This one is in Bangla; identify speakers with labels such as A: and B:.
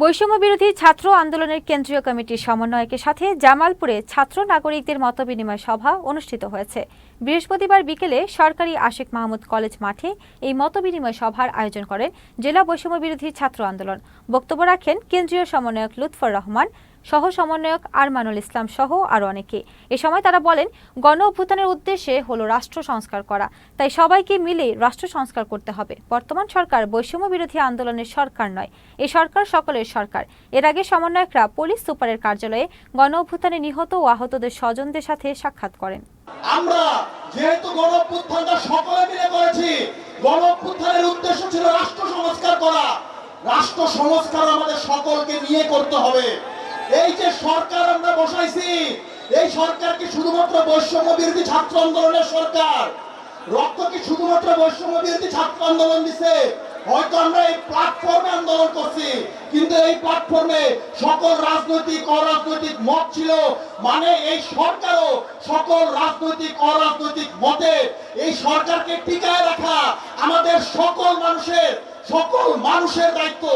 A: বৈষম্য বিরোধী ছাত্র আন্দোলনের কেন্দ্রীয় কমিটির সমন্বয়কের সাথে জামালপুরে ছাত্র নাগরিকদের মতবিনিময় সভা অনুষ্ঠিত হয়েছে। বৃহস্পতিবার বিকেলে সরকারি আশিক মাহমুদ কলেজ মাঠে এই মতবিনিময় সভার আয়োজন করেন জেলা বৈষম্য বিরোধী ছাত্র আন্দোলন। বক্তব্য রাখেন কেন্দ্রীয় সমন্বয়ক লুৎফর রহমান। সহ সমন্বয়ক আরমানুল ইসলাম সহ আরও অনেকে। এ সময় তারা বলেন, গণ অভ্যুত্থানের উদ্দেশ্যে হলো রাষ্ট্র সংস্কার করা। তাই সবাইকে মিলে রাষ্ট্র সংস্কার করতে হবে। বর্তমান সরকার বৈষম্য বিরোধী আন্দোলনের সরকার নয়। এ সরকার সকলের সরকার। এর আগে সমন্বয়করা পুলিশ সুপারের কার্যালয়ে গণ অভ্যুত্থানে নিহত ও আহতদের স্বজনদের সাথে সাক্ষাৎ করেন।
B: আমরা যেহেতু গণঅভ্যুত্থানটা সকলে মিলে করেছি গণঅভ্যুত্থানের উদ্দেশ্য ছিল রাষ্ট্র সংস্কার করা। রাষ্ট্র সংস্কার আমাদের সকলকে নিয়ে করতে হবে। এই যে সরকার আমরা বসাইছি, এই সরকার কি শুধুমাত্র বৈষম্য বিরোধী ছাত্র আন্দোলনের সরকার? রক্ত কি শুধুমাত্র বৈষম্য বিরোধী ছাত্র আন্দোলন দিছে? হয়তো আমরা এই প্ল্যাটফর্মে আন্দোলন করছি, কিন্তু এই প্ল্যাটফর্মে সকল রাজনৈতিক, অরাজনৈতিক মত ছিল। মানে এই সরকারও সকল রাজনৈতিক, অরাজনৈতিক মতে এই সরকারকে টিকায় রাখা আমাদের সকল মানুষের সকল মানুষের দায়িত্ব।